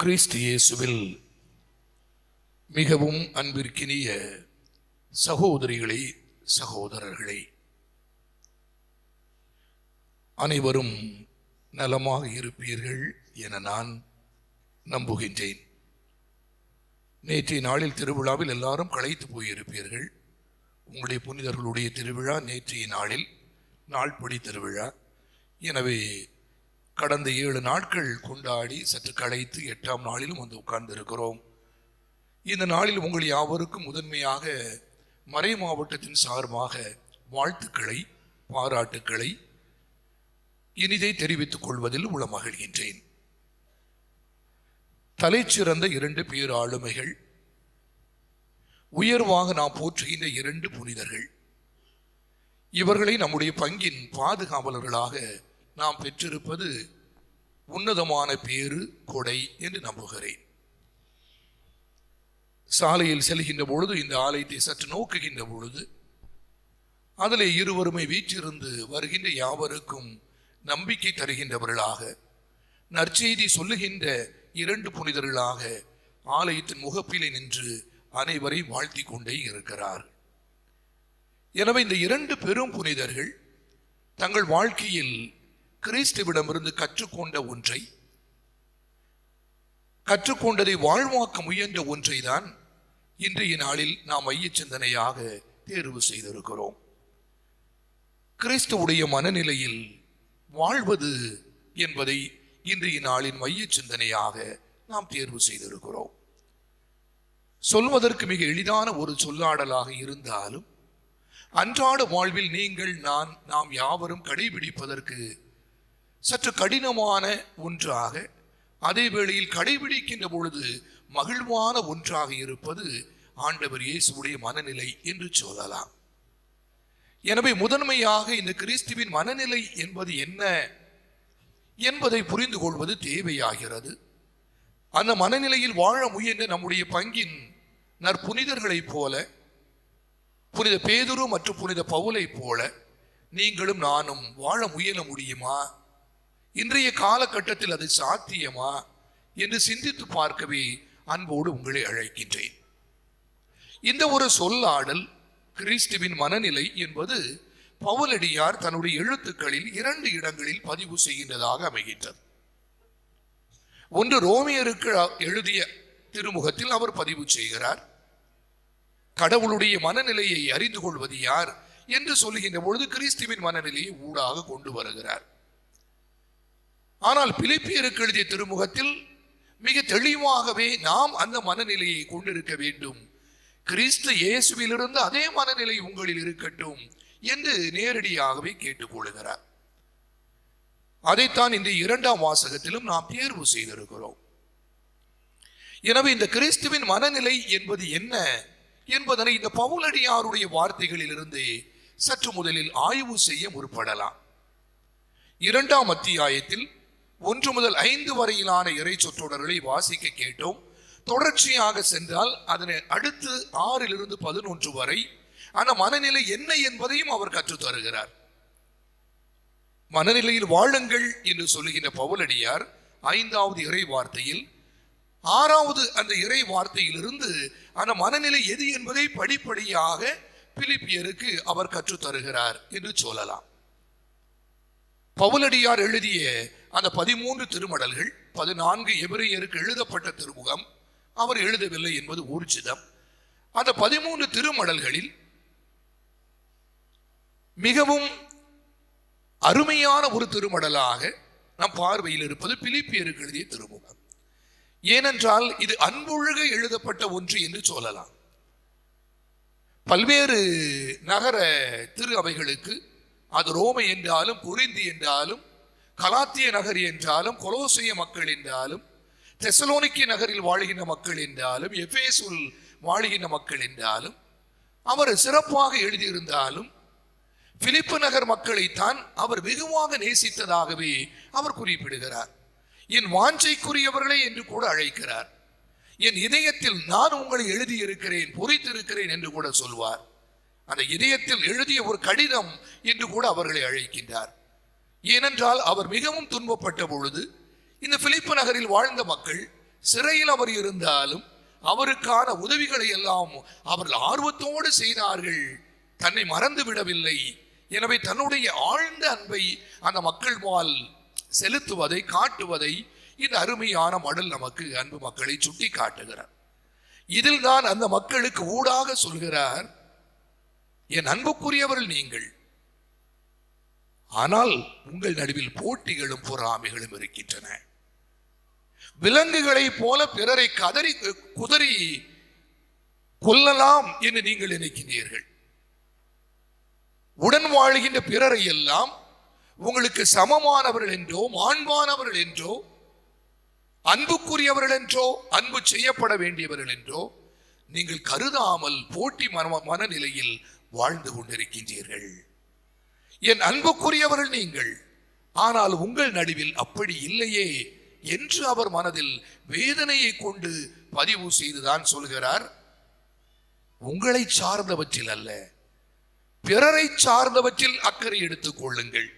கிறிஸ்து இயேசுவில் மிகவும் அன்பிற்கினிய சகோதரிகளை சகோதரர்களை அனைவரும் நலமாக இருப்பீர்கள் என நான் நம்புகின்றேன். நேற்றைய நாளில் திருவிழாவில் எல்லாரும் களைத்து போயிருப்பீர்கள். உங்களுடைய புனிதர்களுடைய திருவிழா நேற்றைய நாளில் நாள்படி திருவிழா. எனவே கடந்த ஏழு நாட்கள் கொண்டாடி சற்று களைத்து எட்டாம் நாளிலும் வந்து உட்கார்ந்திருக்கிறோம். இந்த நாளில் உங்கள் யாவருக்கும் முதன்மையாக மறை மாவட்டத்தின் சார்பாக வாழ்த்துக்களை பாராட்டுக்களை இனிதை தெரிவித்துக் கொள்வதில் உள மகிழ்கின்றேன் தலைச்சிறந்த இரண்டு பேராளுமைகள் உயர்வாக நாம் போற்றுகின்ற இரண்டு புனிதர்கள். இவர்களை நம்முடைய பங்கின் பாதுகாவலர்களாக நாம் பெற்றிருப்பது உன்னதமான பேரு கொடை என்று நம்புகிறேன். சாலையில் செல்கின்ற பொழுது இந்த ஆலயத்தை சற்று நோக்குகின்ற பொழுது அதிலே இருவருமை வீற்றிருந்து வருகின்ற யாவருக்கும் நம்பிக்கை தருகின்றவர்களாக நற்செய்தி சொல்லுகின்ற இரண்டு புனிதர்களாக ஆலயத்தின் முகப்பிலே நின்று அனைவரை வாழ்த்தி கொண்டே இருக்கிறார். எனவே இந்த இரண்டு பெரும் புனிதர்கள் தங்கள் வாழ்க்கையில் கிறிஸ்துவிடமிருந்து கற்றுக்கொண்ட ஒன்றை கற்றுக்கொண்டதை வாழ்வாக்க முயன்ற ஒன்றை தான் இன்றைய நாளில் நாம் மைய சிந்தனையாக தேர்வு செய்திருக்கிறோம். கிறிஸ்துவுடைய மனநிலையில் வாழ்வது என்பதை இன்றைய நாளின் மைய சிந்தனையாக நாம் தேர்வு செய்திருக்கிறோம். சொல்வதற்கு மிக எளிதான ஒரு சொல்லாடலாக இருந்தாலும் அன்றாட வாழ்வில் நீங்கள் நான் நாம் யாவரும் கடைபிடிப்பதற்கு சற்று கடினமான ஒன்றாக அதே வேளையில் கடைபிடிக்கின்ற பொழுது மகிழ்வான ஒன்றாக இருப்பது ஆண்டவர் இயேசுடைய மனநிலை என்று சொல்லலாம். எனவே முதன்மையாக இந்த கிறிஸ்துவின் மனநிலை என்பது என்ன என்பதை புரிந்து கொள்வது தேவையாகிறது. அந்த மனநிலையில் வாழ முயன்ற நம்முடைய பங்கின் நற்புனிதர்களைப் போல புனித பேதுரு மற்றும் புனித பவுலைப் போல நீங்களும் நானும் வாழ முயல முடியுமா? இன்றைய காலகட்டத்தில் அது சாத்தியமா என்று சிந்தித்து பார்க்கவே அன்போடு உங்களை அழைக்கின்றேன். இந்த ஒரு சொல்லாடல் கிறிஸ்துவின் மனநிலை என்பது பவுலடியார் தன்னுடைய எழுத்துக்களில் இரண்டு இடங்களில் பதிவு செய்கின்றதாக அமைகின்றது. ஒன்று ரோமியருக்கு எழுதிய திருமுகத்தில் அவர் பதிவு செய்கிறார். கடவுளுடைய மனநிலையை அறிந்து கொள்வது யார் என்று சொல்லுகின்ற பொழுது கிறிஸ்துவின் மனநிலையை ஊடாக கொண்டு வருகிறார். ஆனால் பிலிப்பியருக்கு எழுதிய திருமுகத்தில் மிக தெளிவாகவே நாம் அந்த மனநிலையை கொண்டிருக்க வேண்டும். கிறிஸ்து இயேசுவிலிருந்து அதே மனநிலை உங்களில் இருக்கட்டும் என்று நேரடியாகவே கேட்டுக்கொள்கிறார் அதைத்தான் இந்த இரண்டாம் வாசகத்திலும் நாம் தேர்வு செய்திருக்கிறோம். எனவே இந்த கிறிஸ்துவின் மனநிலை என்பது என்ன என்பதனை இந்த பவுலடியாருடைய வார்த்தைகளிலிருந்து சற்று முதலில் ஆய்வு செய்ய முற்படலாம். இரண்டாம் அத்தியாயத்தில் ஒன்று முதல் ஐந்து வரையிலான இறை சொற்றொடர்களை வாசிக்க கேட்டோம். தொடர்ச்சியாக சென்றால் அதனை அடுத்து ஆறிலிருந்து பதினொன்று வரை அந்த மனநிலை என்ன என்பதையும் அவர் கற்றுத் தருகிறார். மனநிலையில் வாழுங்கள் என்று சொல்லுகின்ற பவுலடியார் ஐந்தாவது இறை வார்த்தையில் ஆறாவது அந்த இறை வார்த்தையிலிருந்து அந்த மனநிலை எது என்பதை படிப்படியாக பிலிப்பியருக்கு அவர் கற்றுத் தருகிறார் என்று சொல்லலாம். பவுலடியார் எழுதிய அந்த பதிமூன்று திருமடல்கள் பதினான்கு எபிரையருக்கு எழுதப்பட்ட திருமுகம் அவர் எழுதவில்லை என்பது ஊர்ஜிதம். அந்த பதிமூன்று திருமடல்களில் மிகவும் அருமையான ஒரு திருமடலாக நம் பார்வையில் இருப்பது பிலிப்பியருக்கு எழுதிய திருமுகம். ஏனென்றால் இது அன்பொழுக எழுதப்பட்ட ஒன்று என்று சொல்லலாம். பல்வேறு நகர திரு அவைகளுக்கு அது ரோமை என்றாலும் குறிந்தி என்றாலும் கலாத்திய நகர் என்றாலும் கொலோசிய மக்கள் என்றாலும் தெசலோனிக்கிய நகரில் வாழ்கின்ற மக்கள் என்றாலும் எஃபேசுல் வாழ்கின்ற மக்கள் என்றாலும் அவர் சிறப்பாக எழுதியிருந்தாலும் பிலிப்பு நகர் மக்களைத்தான் அவர் வெகுவாக நேசித்ததாகவே அவர் குறிப்பிடுகிறார். என் வாஞ்சைக்குரியவர்களே என்று கூட அழைக்கிறார். என் இதயத்தில் நான் உங்களை எழுதியிருக்கிறேன் பொறித்திருக்கிறேன் என்று கூட சொல்வார். அந்த இதயத்தில் எழுதிய ஒரு கடிதம் என்று கூட அவர்களை அழைக்கின்றார். ஏனென்றால் அவர் மிகவும் துன்பப்பட்ட பொழுது இந்த பிலிப்பு நகரில் வாழ்ந்த மக்கள் சிறையில் அவர் இருந்தாலும் அவருக்கான உதவிகளை எல்லாம் அவர்கள் ஆர்வத்தோடு செய்தார்கள். தன்னை மறந்து விடவில்லை. எனவே தன்னுடைய ஆழ்ந்த அன்பை அந்த மக்கள் வாழ் செலுத்துவதை காட்டுவதை இந்த அருமையான மடல் நமக்கு அன்பு மக்களை சுட்டி காட்டுகிறார் இதில் தான் அந்த மக்களுக்கு ஊடாக சொல்கிறார் என் அன்புக்குரியவர்கள் நீங்கள். ஆனால் உங்கள் நடுவில் போட்டிகளும் பொறாமைகளும் இருக்கின்றன. விலங்குகளைப் போல பிறரை கதறி குதறி கொல்லலாம் என்று நீங்கள் நினைக்கிறீர்கள் உடன் வாழ்கின்ற பிறரை எல்லாம் உங்களுக்கு சமமானவர்கள் என்றோ மாண்பானவர்கள் என்றோ அன்புக்குரியவர்கள் என்றோ அன்பு செய்யப்பட வேண்டியவர்கள் என்றோ நீங்கள் கருதாமல் போட்டி மன மனநிலையில் வாழ்ந்து கொண்டிருக்கின்றீர்கள். என் அன்புக்குரியவர்கள் நீங்கள் ஆனால் உங்கள் நடுவில் அப்படி இல்லையே என்று அவர் மனதில் வேதனையை கொண்டு பதிவு செய்துதான் சொல்கிறார். உங்களை சார்ந்தவற்றில் அல்ல பிறரை சார்ந்தவற்றில் அக்கறை எடுத்துக் கொள்ளுங்கள்.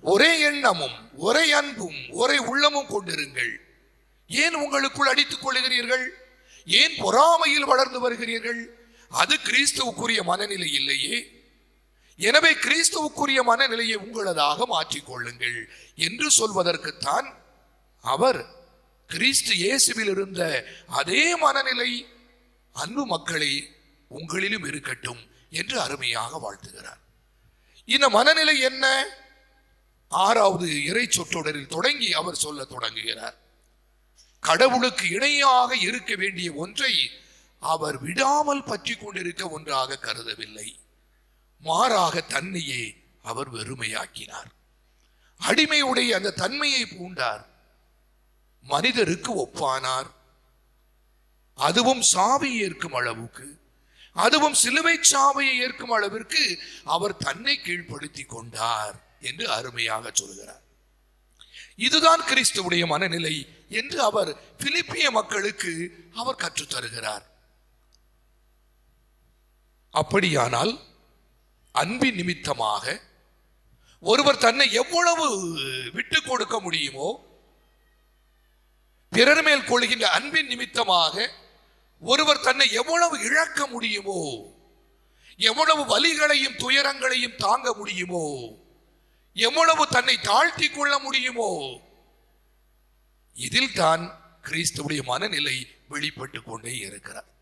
ஒரே எண்ணமும் ஒரே அன்பும் ஒரே உள்ளமும் கொண்டிருங்கள். ஏன் உங்களுக்குள் அடித்துக் கொள்ளுகிறீர்கள் ஏன் பொறாமையில் வளர்ந்து வருகிறீர்கள்? அது கிறிஸ்துவுக்குரிய மனநிலை இல்லையே. எனவே கிறிஸ்துவுக்குரிய மனநிலையை உங்களதாக மாற்றிக்கொள்ளுங்கள் என்று சொல்வதற்குத்தான் அவர் கிறிஸ்து இயேசுவில் இருந்த அதே மனநிலை அன்பு மக்களை உங்களிலும் இருக்கட்டும் என்று அருமையாக வாழ்த்துகிறார். இந்த மனநிலை என்ன? ஆறாவது இறை சொற்றொடரில் தொடங்கி அவர் சொல்ல தொடங்குகிறார். கடவுளுக்கு இணையாக இருக்க வேண்டிய ஒன்றை அவர் விடாமல் பற்றி கொண்டிருக்க ஒன்றாக கருதவில்லை. மாறாக தன்னையே அவர் வெறுமையாக்கினார். அடிமையுடைய அந்த தன்மையை பூண்டார். மனிதருக்கு ஒப்பானார். அதுவும் சாவை ஏற்கும் அளவுக்கு அதுவும் சிலுவை சாவையை ஏற்கும் அளவிற்கு அவர் தன்னை கீழ்ப்படுத்தி கொண்டார் என்று அருமையாக சொல்கிறார். இதுதான் கிறிஸ்துவுடைய மனநிலை என்று அவர் பிலிப்பிய மக்களுக்கு அவர் கற்றுத் தருகிறார் அப்படியானால் அன்பின் நிமித்தமாக ஒருவர் தன்னை எவ்வளவு விட்டு கொடுக்க முடியுமோ பிறர் மேல் கொள்கின்ற அன்பின் நிமித்தமாக ஒருவர் தன்னை எவ்வளவு இழக்க முடியுமோ எவ்வளவு வலிகளையும் துயரங்களையும் தாங்க முடியுமோ எவ்வளவு தன்னை தாழ்த்தி கொள்ள முடியுமோ இதில் தான் கிறிஸ்துவுடைய மனநிலை வெளிப்பட்டு கொண்டே இருக்கிறார்.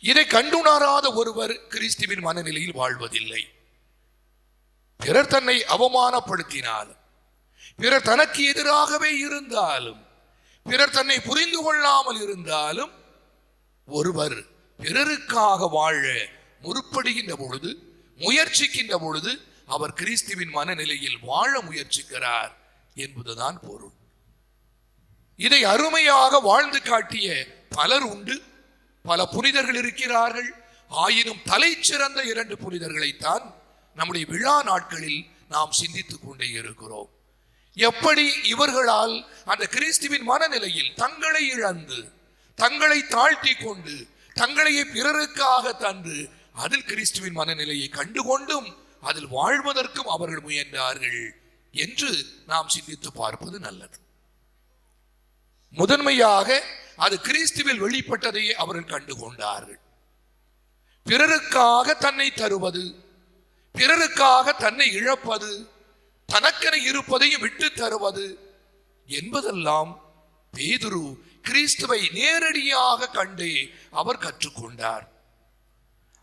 இதை கண்டுணராத ஒருவர் கிறிஸ்துவின் மனநிலையில் வாழ்வதில்லை. பிறர் தன்னை அவமானப்படுத்தினாலும் பிறர் தனக்கு எதிராகவே இருந்தாலும் பிறர் தன்னை புரிந்து கொள்ளாமல் இருந்தாலும் ஒருவர் பிறருக்காக வாழ முற்படுகின்ற பொழுது முயற்சிக்கின்ற பொழுது அவர் கிறிஸ்துவின் மனநிலையில் வாழ முயற்சிக்கிறார் என்பதுதான் பொருள். இதை அருமையாக வாழ்ந்து காட்டிய பலர் உண்டு. பல புனிதர்கள் இருக்கிறார்கள். ஆயினும் தலை சிறந்த இரண்டு புனிதர்களைத்தான் நம்முடைய விழா நாட்களில் நாம் சிந்தித்துக் கொண்டே இருக்கிறோம். எப்படி இவர்களால் அந்த கிறிஸ்துவின் மனநிலையில் தங்களை இழந்து தங்களை தாழ்த்தி கொண்டு தங்களையே பிறருக்காக தந்து அதில் கிறிஸ்துவின் மனநிலையை கண்டுகொண்டும் அதில் வாழ்வதற்கும் அவர்கள் முயன்றார்கள் என்று நாம் சிந்தித்து பார்ப்பது நல்லது. முதன்மையாக அது கிறிஸ்துவில் வெளிப்பட்டதையே அவர்கள் கண்டுகொண்டார்கள். பிறருக்காக தன்னை தருவது பிறருக்காக தன்னை இழப்பது தனக்கென இருப்பதையும் விட்டு தருவது என்பதெல்லாம் பேதுரு கிறிஸ்துவை நேரடியாக கண்டே அவர் கற்றுக்கொண்டார்.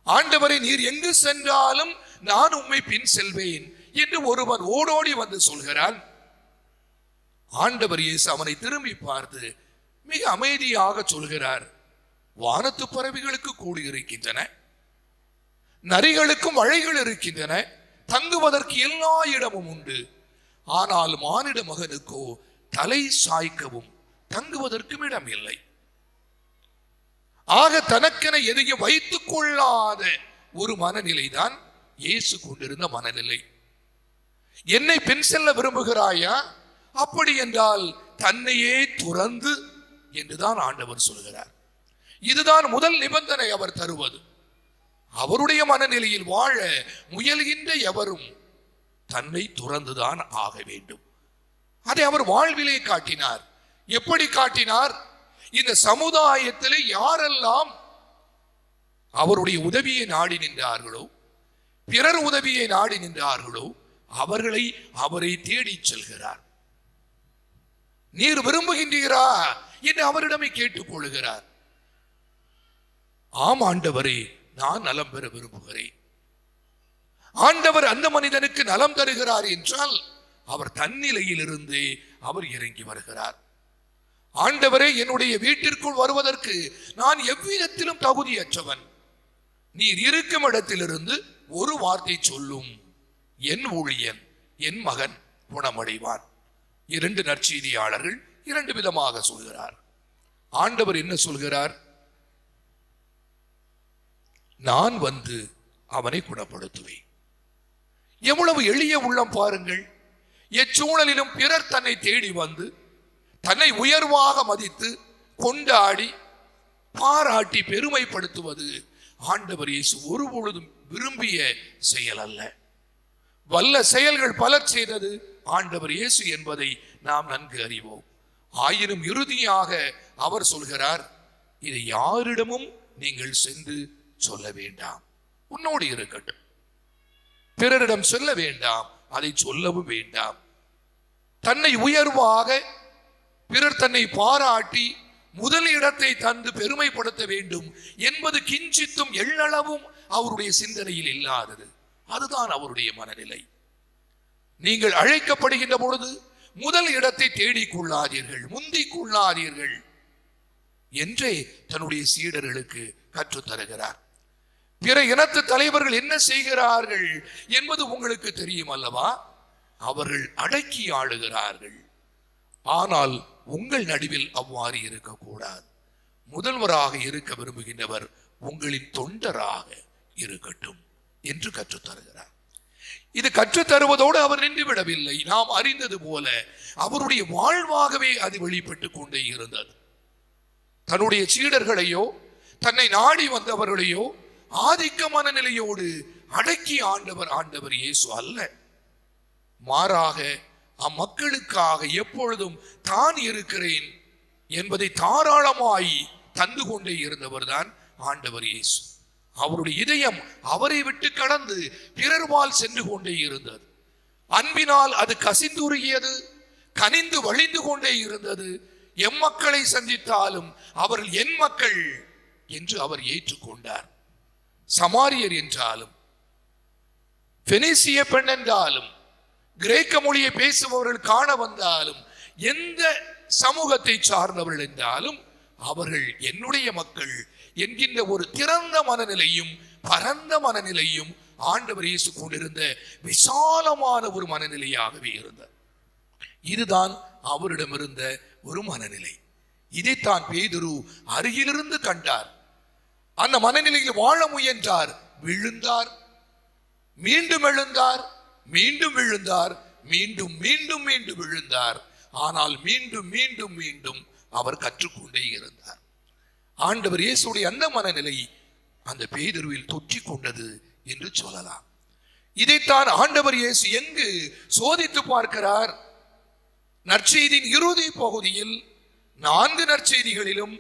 ஆண்டவரை நீர் எங்கு சென்றாலும் நான் உம்மை பின் செல்வேன் என்று ஒருவன் ஓடோடி வந்து சொல்கிறான். ஆண்டவர் இயேசு அவனை திரும்பி பார்த்து மிக அமைதியாக சொல்கிறார். வானத்து பறவைகளுக்கு கூடி இருக்கின்றன. நரிகளுக்கும் வழைகள் இருக்கின்றன. தங்குவதற்கு எல்லா இடமும் உண்டு. ஆனால் மானிட மகனுக்கோ தலை சாய்க்கவும் தங்குவதற்கும் இடம் இல்லை ஆக தனக்கென எதையும் வைத்துக் கொள்ளாத ஒரு மனநிலைதான் இயேசு கொண்டிருந்த மனநிலை. என்னை பின் செல்ல விரும்புகிறாயா? அப்படி என்றால் தன்னையே துறந்து என்றுதான் ஆண்டவர் சொல்கிறார். இதுதான் முதல் நிபந்தனை அவர் தருவது. அவருடைய மனநிலையில் வாழ முயல்கின்ற எவரும் தன்னை துறந்துதான் ஆக வேண்டும். அதை அவர் வாழ்விலே காட்டினார். எப்படி காட்டினார்? இந்த சமுதாயத்தில் யாரெல்லாம் அவருடைய உதவியை நாடி நின்றார்களோ பிறர் உதவியை நாடி நின்றார்களோ அவர்களை அவரை தேடிச் செல்கிறார். நீர் விரும்புகின்றீரா? என்று அவரிடமே கேட்டுக் கொள்கிறார் ஆம் ஆண்டவரே நான் நலம் பெற விரும்புகிறேன். ஆண்டவர் அந்த மனிதனுக்கு நலம் தருகிறார் என்றால் அவர் தன்னிலையிலிருந்து அவர் இறங்கி வருகிறார். ஆண்டவரே என்னுடைய வீட்டிற்குள் வருவதற்கு நான் எவ்விதத்திலும் தகுதியற்றவன். நீர் இருக்கும் இடத்திலிருந்து ஒரு வார்த்தை சொல்லும். என் ஊழியன் என் மகன் குணமடைவான். இரண்டு நற்செய்தியாளர்கள் இரண்டு விதமாக சொல்கிறார். ஆண்டவர் என்ன சொல்கிறார்? நான் வந்து அவனை குணப்படுத்துவேன். எவ்வளவு எளிய உள்ளம் பாருங்கள். எச்சூழலிலும் பிறர் தன்னை தேடி வந்து தன்னை உயர்வாக மதித்து கொண்டாடி பாராட்டி பெருமைப்படுத்துவது ஆண்டவர் இயேசு ஒருபொழுதும் விரும்பிய செயல் அல்ல வல்ல செயல்கள் பலர் செய்தது ஆண்டவர் இயேசு என்பதை நாம் நன்கு அறிவோம். ஆயினும் இறுதியாக அவர் சொல்கிறார் இதை யாரிடமும் நீங்கள் சென்று சொல்ல வேண்டாம். உன்னோடு இருக்கட்டும். பிறரிடம் சொல்ல வேண்டாம். அதை சொல்லவும் வேண்டாம். தன்னை உயர்வாக பிறர் தன்னை பாராட்டி முதல் இடத்தை தந்து பெருமைப்படுத்த வேண்டும் என்பது கிஞ்சித்தும் எள்ளளவும் அவருடைய சிந்தனையில் இல்லாதது. அதுதான் அவருடைய மனநிலை. நீங்கள் அழைக்கப்படுகின்ற பொழுது முதல் இடத்தை தேடிக்கொள்ளாதீர்கள் முந்திக் கொள்ளாதீர்கள் என்றே தன்னுடைய சீடர்களுக்கு கற்றுத் தருகிறார் பிற இனத்து தலைவர்கள் என்ன செய்கிறார்கள் என்பது உங்களுக்கு தெரியும் அல்லவா? அவர்கள் அடக்கி ஆளுகிறார்கள். ஆனால் உங்கள் நடுவில் அவ்வாறு இருக்கக்கூடாது. முதல்வராக இருக்க விரும்புகின்றவர் உங்களின் தொண்டராக இருக்கட்டும் என்று கற்றுத் தருகிறார் இது கற்றுத் தருவதோடு அவர் நின்று விடவில்லை நாம் அறிந்தது போல அவருடைய வாழ்வாகவே அது வெளிப்பட்டு கொண்டே இருந்தது. தன்னுடைய சீடர்களையோ தன்னை நாடி வந்தவர்களையோ ஆதிக்க மனநிலையோடு அடக்கி ஆண்டவர் ஆண்டவர் இயேசு அல்ல. மாறாக அம்மக்களுக்காக எப்பொழுதும் தான் இருக்கிறேன் என்பதை தாராளமாய் தந்து கொண்டே இருந்தவர் தான் ஆண்டவர் இயேசு. அவருடைய இதயம் அவரை விட்டு கடந்து பிறர்வால் சென்று கொண்டே இருந்தது. அன்பினால் அது கசிந்துருகியது கனிந்து வழிந்து கொண்டே இருந்தது. எம்மக்களை சந்தித்தாலும் அவர்கள் என் மக்கள் என்று அவர் ஏற்றுக்கொண்டார். சமாரியர் என்றாலும் பெனிசிய பெண் என்றாலும் கிரேக்க மொழியை பேசுபவர்கள் காண வந்தாலும் எந்த சமூகத்தை சார்ந்தவர்கள் என்றாலும் அவர்கள் என்னுடைய மக்கள் என்கின்ற ஒரு திறந்த மனநிலையும் பரந்த மனநிலையும் ஆண்டவர் இயேசு கொண்டிருந்த விசாலமான ஒரு மனநிலையாகவே இருந்தார் இதுதான் அவரிடம் இருந்த ஒரு மனநிலை. இதைத்தான் பேதுரு அருகிலிருந்து கண்டார். அந்த மனநிலையில் வாழ முயன்றார். விழுந்தார். மீண்டும் எழுந்தார். மீண்டும் விழுந்தார். மீண்டும் மீண்டும் மீண்டும் விழுந்தார். ஆனால் மீண்டும் மீண்டும் மீண்டும் அவர் கற்றுக்கொண்டே இருந்தார். ஆண்டவர் இயேசுடைய அந்த மனநிலை அந்த பேதுருவில் தொற்றி கொண்டது என்று சொல்லலாம். இதைத்தான் ஆண்டவர் இயேசு எங்கு சோதித்து பார்க்கிறார்? நற்செய்தியின் இறுதி பகுதியில் நான்கு நற்செய்திகளிலும்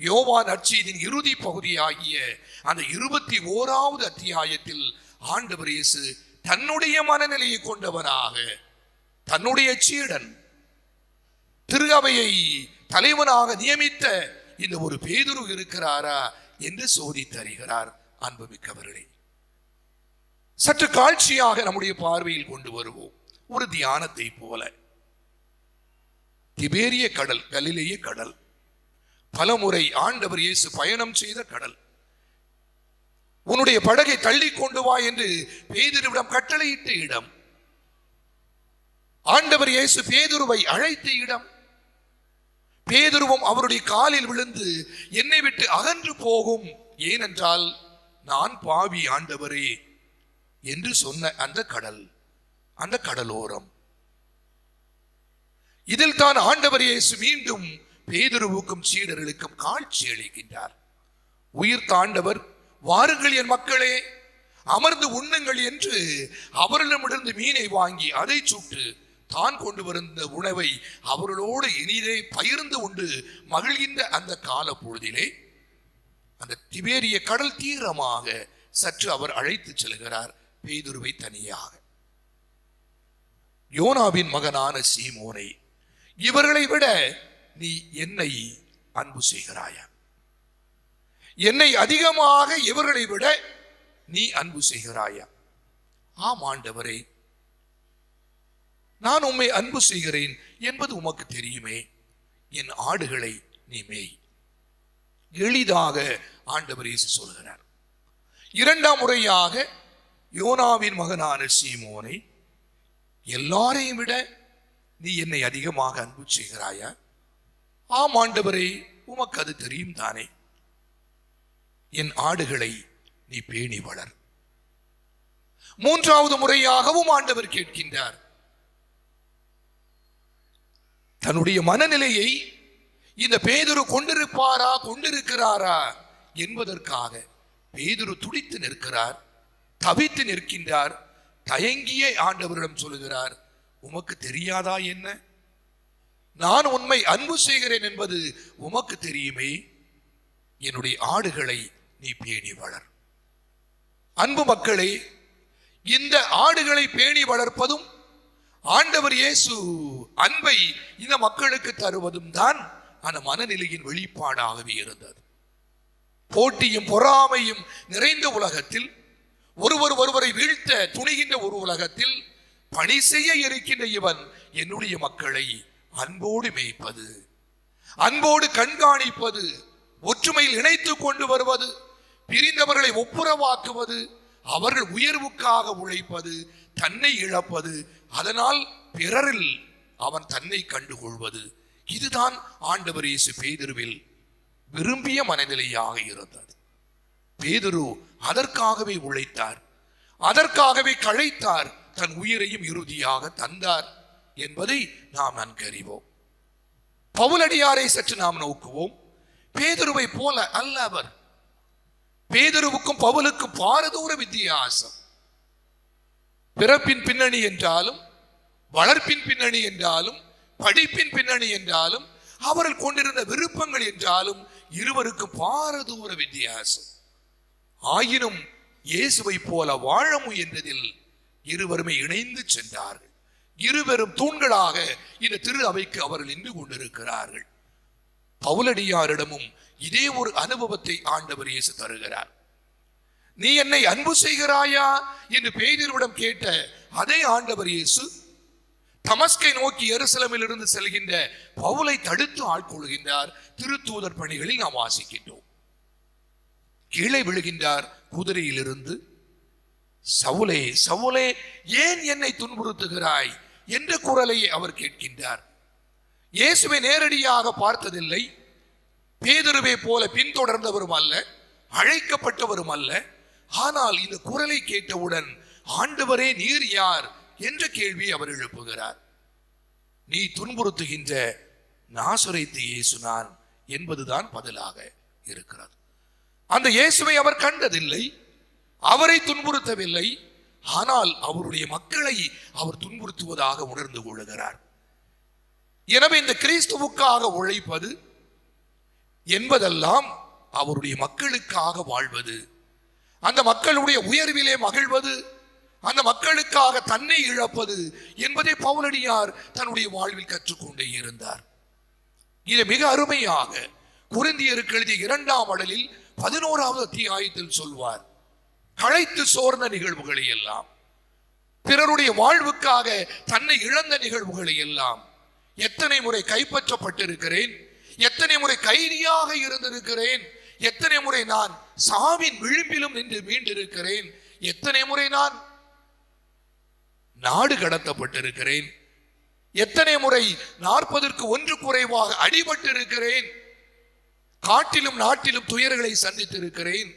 யோவா நற்செய்தியின் இறுதி பகுதியாகிய அந்த இருபத்தி ஓராவது அத்தியாயத்தில் ஆண்டவர் இயேசு தன்னுடைய மனநிலையை கொண்டவனாக தன்னுடைய சீடன் திருகவையை தலைவனாக நியமித்த இந்த ஒரு பேதுரு இருக்கிறாரா என்று சோதித்தறிகிறார் அன்புமிக்கவர்களே. சற்று காட்சியாக நம்முடைய பார்வையில் கொண்டு வருவோம். ஒரு தியானத்தை போல. திபேரிய கடல் கலிலேய கடல். பலமுறை ஆண்டவர் இயேசு பயணம் செய்த கடல். உன்னுடைய படகை தள்ளி கொண்டு வா என்று பேதுருவிடம் கட்டளையிட்ட இடம். ஆண்டவர் இயேசு பேதுருவை அழைத்த இடம். பேதுருவம் அவருடைய காலில் விழுந்து என்னை விட்டு அகன்று போகும். ஏனென்றால் நான் பாவி ஆண்டவரே என்று சொன்ன அந்த கடல் அந்த கடலோரம். இதில் தான் ஆண்டவர் இயேசு மீண்டும் பேதுருவுக்கும் சீடர்களுக்கும் காட்சி அளிக்கின்றார். உயிர் தாண்டவர் வாருங்கள் என் மக்களே அமர்ந்து உண்ணுங்கள் என்று அவர்களிடமிருந்து மீனை வாங்கி அதை சுட்டு தான் கொண்டு வந்த உணவை அவர்களோடு இனிதே பகிர்ந்து கொண்டு மகிழ்கின்ற அந்த கால பொழுதிலே அந்த திபேரிய கடல் தீரமாக சற்று அவர் அழைத்து செல்கிறார் பேதுருவை தனியாக. யோனாவின் மகனான சீமோனை இவர்களை விட நீ என்னை அன்பு செய்கிறாயா? என்னை அதிகமாக இவர்களை விட நீ அன்பு செய்கிறாயா? ஆம் ஆண்டவரே நான் உம்மை அன்பு செய்கிறேன் என்பது உமக்கு தெரியுமே. என் ஆடுகளை நீ மேய். எளிதாக ஆண்டவர் இயேசு சொல்கிறார். இரண்டாம் முறையாக யோனாவின் மகனான சீமோனை எல்லாரையும் விட நீ என்னை அதிகமாக அன்பு செய்கிறாயா? ஆம் ஆண்டவரே உமக்கு அது தெரியும் தானே. என் ஆடுகளை நீ பேணி வளர். மூன்றாவது முறையாகவும் ஆண்டவர் கேட்கின்றார். தன்னுடைய மனநிலையை இந்த பேதுரு கொண்டிருப்பாரா கொண்டிருக்கிறாரா என்பதற்காக பேதுரு துடித்து நிற்கிறார் தவித்து நிற்கின்றார் தயங்கிய ஆண்டவரிடம் சொல்லுகிறார் உமக்கு தெரியாதா என்ன? நான் உண்மை அன்பு செய்கிறேன் என்பது உமக்கு தெரியுமே? என்னுடைய ஆடுகளை நீ பேணி வளர். அன்பு மக்களே இந்த ஆடுகளை பேணி வளர்ப்பதும் ஆண்டவர் இயேசு அன்பை இந்த மக்களுக்கு தருவதும் தான் அந்த மனநிலையின் வெளிப்பாடாகவே இருந்தது. போட்டியும் பொறாமையும் நிறைந்த உலகத்தில் ஒருவர் ஒருவரை வீழ்த்த துணிகின்ற ஒரு உலகத்தில் பணி செய்ய இருக்கின்ற இவன் என்னுடைய மக்களை அன்போடு மேய்ப்பது அன்போடு கண்காணிப்பது ஒற்றுமையில் இணைத்து கொண்டு வருவது பிரிந்தவர்களை ஒப்புரவாக்குவது அவர்கள் உயர்வுக்காக உழைப்பது தன்னை இழப்பது அதனால் பிறரில் அவன் தன்னை கண்டுகொள்வது. இதுதான் ஆண்டவர் இயேசு பேதுருவில் விரும்பிய மனநிலையாக இருந்தது. பேதுரு அதற்காகவே உழைத்தார். அதற்காகவே கழைத்தார் தன் உயிரையும் இறுதியாக தந்தார் என்பதை நாம் நன்கறிவோம். பவுலடியாரை சற்று நாம் நோக்குவோம். பேதுருவை போல அல்ல அவர். பேதருவுக்கும் பவுலுக்கு பாரதூர வித்தியாசம். பிறப்பின் பின்னணி என்றாலும் வளர்ப்பின் பின்னணி என்றாலும் படிப்பின் பின்னணி என்றாலும் அவர்கள் கொண்டிருந்த விருப்பங்கள் என்றாலும் இருவருக்கு பாரதூர வித்தியாசம். ஆயினும் இயேசுவை போல வாழ முயன்றதில் இருவருமே இணைந்து சென்றார்கள். இருவரும் தூண்களாக இந்த திரு அவைக்கு அவர்கள் நின்று கொண்டிருக்கிறார்கள். பவுலடியாரிடமும் இதே ஒரு அனுபவத்தை ஆண்டவர் இயேசு தருகிறார். நீ என்னை அன்பு செய்கிறாயா? என்று பேதரிடம் கேட்ட அதே ஆண்டவர் இயேசு தமஸ்கை நோக்கி எருசலமில் இருந்து செல்கின்ற பவுலை தடுத்து ஆட்கொள்கின்றார் திருத்தூதர் பணிகளில் நாம் வாசிக்கின்றோம். கீழே விழுகின்றார் குதிரையிலிருந்து. சவுலே சவுலே ஏன் என்னை துன்புறுத்துகிறாய்? என்ற குரலை அவர் கேட்கின்றார். இயேசுவை நேரடியாக பார்த்ததில்லை. பேதுருவை போல பின்தொடர்ந்தவரும் அல்ல அழைக்கப்பட்டவரும் அல்ல. ஆனால் இந்த குரலை கேட்டவுடன் ஆண்டவரே நீர் யார்? என்ற கேள்வி அவர் எழுப்புகிறார். நீ துன்புறுத்துகின்ற நாசுரைத்து இயேசு நான் என்பதுதான் பதிலாக இருக்கிறது. அந்த இயேசுவை அவர் கண்டதில்லை அவரை துன்புறுத்தவில்லை ஆனால் அவருடைய மக்களை அவர் துன்புறுத்துவதாக உணர்ந்து கொள்கிறார். எனவே இந்த கிறிஸ்துவுக்காக உழைப்பது என்பதெல்லாம் அவருடைய மக்களுக்காக வாழ்வது. அந்த மக்களுடைய உயர்விலே மகிழ்வது அந்த மக்களுக்காக தன்னை இழப்பது என்பதை பவுலடியார் தன்னுடைய வாழ்வில் கற்றுக்கொண்டே இருந்தார். இது மிக அருமையாக குருந்தியருக்கு எழுதிய இரண்டாம் அடலில் பதினோராவது அத்தியாயத்தில் சொல்வார். களைத்து சோர்ந்த நிகழ்வுகளை எல்லாம் பிறருடைய வாழ்வுக்காக தன்னை இழந்த நிகழ்வுகளை எல்லாம் எத்தனை முறை கைப்பற்றப்பட்டிருக்கிறேன்? எத்தனை முறை கைதியாக இருந்திருக்கிறேன்? எத்தனை முறை நான் சாவின் விளிம்பிலும் நின்று மீண்டிருக்கிறேன் எத்தனை முறை நான் நாடு கடத்தப்பட்டிருக்கிறேன்? எத்தனை முறை நாற்பதற்கு ஒன்று குறைவாக அடிபட்டிருக்கிறேன்? காட்டிலும் நாட்டிலும் துயர்களை சந்தித்திருக்கிறேன்.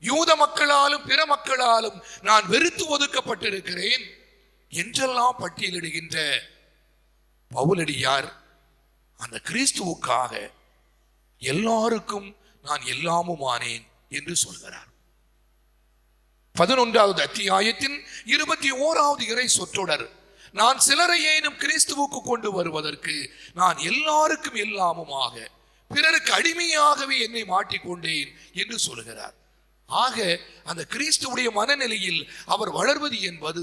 யூத மக்களாலும் பிற மக்களாலும் நான் வெறுத்து ஒதுக்கப்பட்டிருக்கிறேன். என்றெல்லாம் பட்டியலிடுகின்ற பவுலடியார் அந்த கிறிஸ்துவுக்காக எல்லாருக்கும் நான் எல்லாமும் ஆனேன் என்று சொல்கிறார். பதினொன்றாவது அத்தியாயத்தின் இருபத்தி ஓராவது இறை சொற்றொடர் நான் சிலரை ஏனும் கிறிஸ்துவுக்கு கொண்டு வருவதற்கு நான் எல்லாருக்கும் எல்லாமுமாக பிறருக்கு அடிமையாகவே என்னை மாட்டிக்கொண்டேன் என்று சொல்கிறார். ஆக அந்த கிறிஸ்துவுடைய மனநிலையில் அவர் வளர்வது என்பது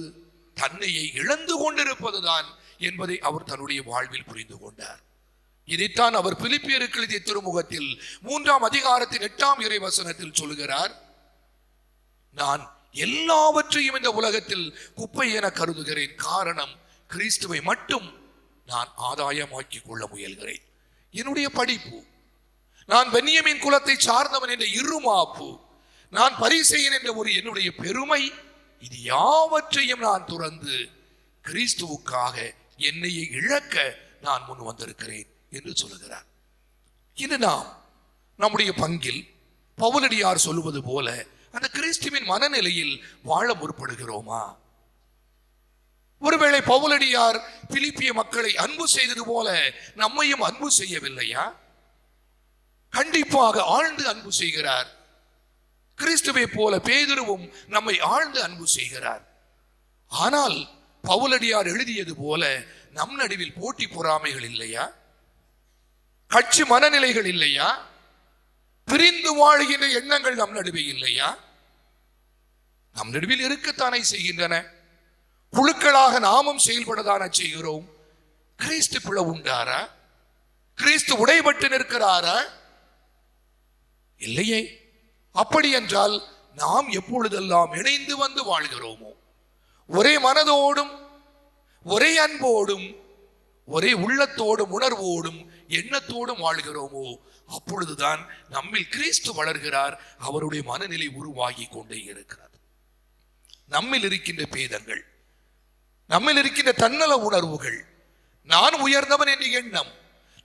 தன்னையை இழந்து கொண்டிருப்பதுதான் என்பதை அவர் தன்னுடைய வாழ்வில் புரிந்து கொண்டார். இதைத்தான் அவர் பிலிப்பியருக்கு எழுதிய திருமுகத்தில் மூன்றாம் அதிகாரத்தின் எட்டாம் இறை வசனத்தில் சொல்கிறார் நான் எல்லாவற்றையும் இந்த உலகத்தில் குப்பை என கருதுகிறேன். காரணம் கிறிஸ்துவை மட்டும் நான் ஆதாயமாக்கிக் கொள்ள முயல்கிறேன். என்னுடைய படிப்பு நான் பென்னியமின் குலத்தை சார்ந்தவன் என்ற இருமாப்பு நான் பரிசெயன் என்ற ஒரு என்னுடைய பெருமை இது யாவற்றையும் நான் துறந்து கிறிஸ்துவுக்காக என்னையை இழக்க நான் முன் வந்திருக்கிறேன். என்று சொல்லுகிறார். இன்று நாம் நம்முடைய பங்கில் பவுலடியார் சொல்லுவது போல அந்த கிறிஸ்துவின் மனநிலையில் வாழ முற்படுகிறோமா? ஒருவேளை பவுலடியார் பிலிப்பிய மக்களை அன்பு செய்தது போல நம்மையும் அன்பு செய்யவில்லையா? கண்டிப்பாக ஆழ்ந்து அன்பு செய்கிறார். கிறிஸ்துவை போல பேதுருவும் நம்மை ஆழ்ந்து அன்பு செய்கிறார். ஆனால் பவுலடியார் எழுதியது போல நம் நடுவில் போட்டி பொறாமைகள் இல்லையா? கட்சி மனநிலைகள் இல்லையா? பிரிந்து வாழ்கின்ற எண்ணங்கள் நம் நடுவே இல்லையா? நம் நடுவில் இருக்கத்தானே செய்கின்றன. குழுக்களாக நாமும் செயல்படதான செய்கிறோம். கிறிஸ்து பிள உண்டாரா? கிறிஸ்து உடைபட்டு நிற்கிறாரா? இல்லையே. அப்படி என்றால் நாம் எப்பொழுதெல்லாம் இணைந்து வந்து வாழ்கிறோமோ? ஒரே மனதோடும் ஒரே அன்போடும் ஒரே உள்ளத்தோடும் உணர்வோடும் எண்ணத்தோடும் வாழ்கிறோமோ? அப்பொழுதுதான் நம்மில் கிறிஸ்து வளர்கிறார் அவருடைய மனநிலை உருவாகி கொண்டே இருக்கிறார் நம்மில் இருக்கின்ற பேதங்கள் நம்மில் இருக்கின்ற தன்னல உணர்வுகள் நான் உயர்ந்தவன் என்ற எண்ணம்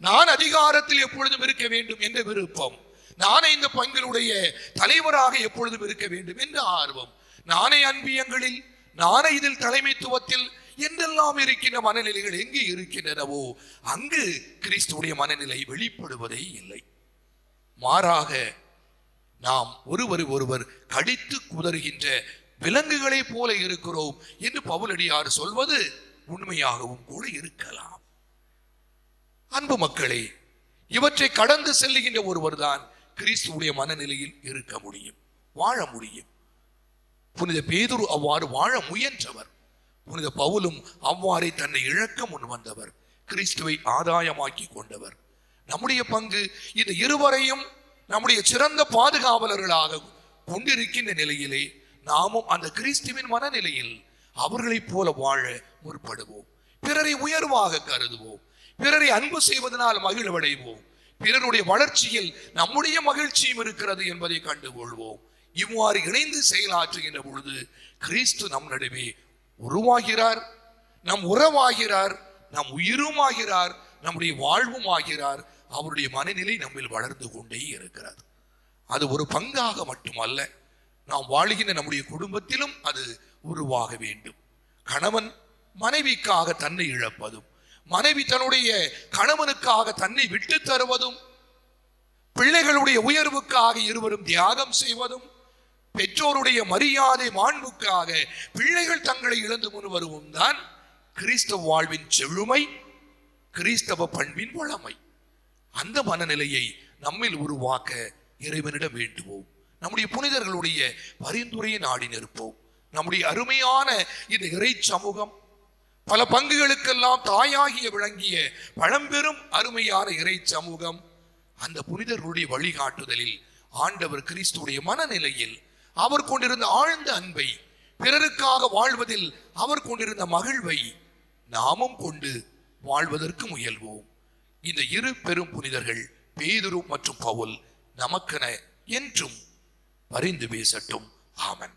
நான் அதிகாரத்தில் எப்பொழுதும் இருக்க வேண்டும் என்ற விருப்பம் நானே இந்த பங்கிலுடைய தலைவராக எப்பொழுதும் இருக்க வேண்டும் என்ற ஆர்வம் நானே அன்பியங்களில் நானே இதில் தலைமைத்துவத்தில் என்றெல்லாம் இருக்கின்ற மனநிலைகள் எங்கு இருக்கின்றனவோ அங்கு கிறிஸ்துடைய மனநிலை வெளிப்படுவதே இல்லை. மாறாக நாம் ஒருவர் ஒருவர் கடித்து குதறுகின்ற விலங்குகளைப் போல இருக்கிறோம் என்று பவுலடியார் சொல்வது உண்மையாகவும் கூட இருக்கலாம். அன்பு மக்களே இவற்றை கடந்து செல்லுகின்ற ஒருவர்தான் கிறிஸ்துவுடைய மனநிலையில் இருக்க முடியும் வாழ முடியும். புனித பேதுரு அவ்வாறு வாழ முயன்றவர். புனித பவுலும் அவ்வாறே தன்னை இழக்க முன் வந்தவர் கிறிஸ்துவை ஆதாயமாக்கி கொண்டவர். நம்முடைய பங்கு இந்த இருவரையும் நம்முடைய சிறந்த பாதுகாவலர்களாக கொண்டிருக்கின்ற நிலையிலே நாமும் அந்த கிறிஸ்துவின் மனநிலையில் அவர்களைப் போல வாழ முற்படுவோம். பிறரை உயர்வாக கருதுவோம். பிறரை அன்பு செய்வதனால் மகிழ்வடைவோம். பிறருடைய வளர்ச்சியில் நம்முடைய மகிழ்ச்சியும் இருக்கிறது என்பதை கண்டுகொள்வோம். இவ்வாறு இணைந்து செயலாற்றுகின்ற பொழுது கிறிஸ்து நம் நடுவே உருவாகிறார் நம் உறவாகிறார் நம் உயிருமாகிறார் நம்முடைய வாழ்வும் ஆகிறார் அவருடைய மனநிலை நம்மில் வளர்ந்து கொண்டே இருக்கிறது. அது ஒரு பங்காக மட்டுமல்ல நாம் வாழுகின்ற நம்முடைய குடும்பத்திலும் அது உருவாக வேண்டும். கணவன் மனைவிக்காக தன்னை இழப்பதும் மனைவி தன்னுடைய கணவனுக்காக தன்னை விட்டு தருவதும் பிள்ளைகளுடைய உயர்வுக்காக இருவரும் தியாகம் செய்வதும் பெற்றோருடைய மரியாதை மாண்புக்காக பிள்ளைகள் தங்களை இழந்து முன் வருவோம் தான் கிறிஸ்தவ வாழ்வின் செழுமை கிறிஸ்தவ பண்பின் வளமை. அந்த மனநிலையை நம்மில் உருவாக்க இறைவனிடம் வேண்டுவோம். நம்முடைய புனிதர்களுடைய பரிந்துரையை நாடி நிற்போம். நம்முடைய அருமையான இந்த இறை சமூகம் பல பங்குகளுக்கெல்லாம் தாயாகிய விளங்கிய பழம்பெரும் அருமையான இறை சமூகம் அந்த புனிதர்களுடைய வழிகாட்டுதலில் ஆண்டவர் கிறிஸ்துடைய மனநிலையில் அவர் கொண்டிருந்த ஆழ்ந்த அன்பை பிறருக்காக வாழ்வதில் அவர் கொண்டிருந்த மகிழ்வை நாமும் கொண்டு வாழ்வதற்கு முயல்வோம். இந்த இரு பெரும் புனிதர்கள் பேதுரு மற்றும் பவுல் நமக்கென என்றும் பரிந்து பேசட்டும். ஆமன்.